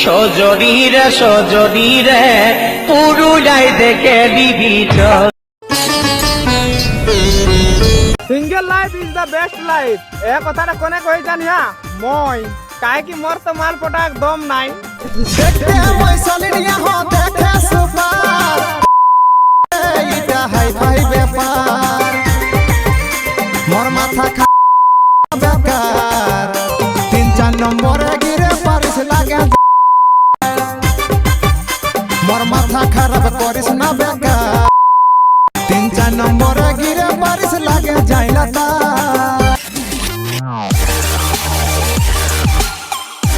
সজনীরে সজনীরে পুরুলিয়ায় দেখে বিবিচ single life is the best life এ কথাটা কোনে কই জানিয়া মই। কাहे কি মোর তো মাল পটাক দম নাই। দেখতে ময়সালিনিয়া হ দেখে সুপার এইটা হাই ফাই ব্যাপার মোর মাথা খা বেকার তিন চার নম্বরে গিরে পারিস লাগে। মোর মাথা খারাপ করিস না বেকার। তিন চার নম্বর গিরে পারিস লাগে যাইলা তার।